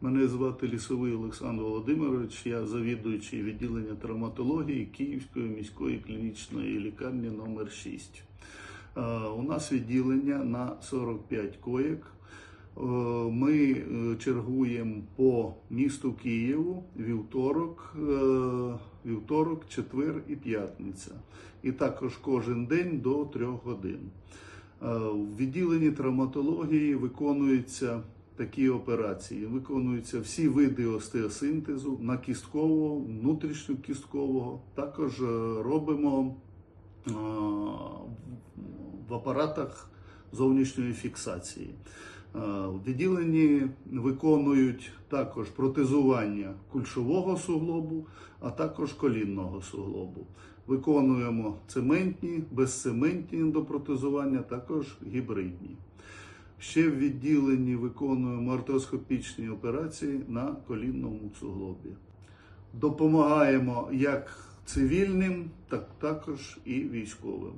Мене звати Лісовий Олександр Володимирович, я завідуючий відділення травматології Київської міської клінічної лікарні номер 6 Е, У нас відділення на 45 коєк. Е, Ми е, чергуємо по місту Києву вівторок, вівторок, четвер і п'ятниця. І також кожен день до 3 годин. В відділенні травматології виконуються такі операції. Виконуються всі види остеосинтезу на кісткового, внутрішньокісткового. Також е, робимо е, в апаратах зовнішньої фіксації. Е, В відділенні виконують також протезування кульшового суглобу, а також колінного суглобу. Виконуємо цементні, безцементні ендопротезування, також гібридні. Ще в відділенні виконуємо ортоскопічні операції на колінному суглобі. Допомагаємо як цивільним, так також і військовим.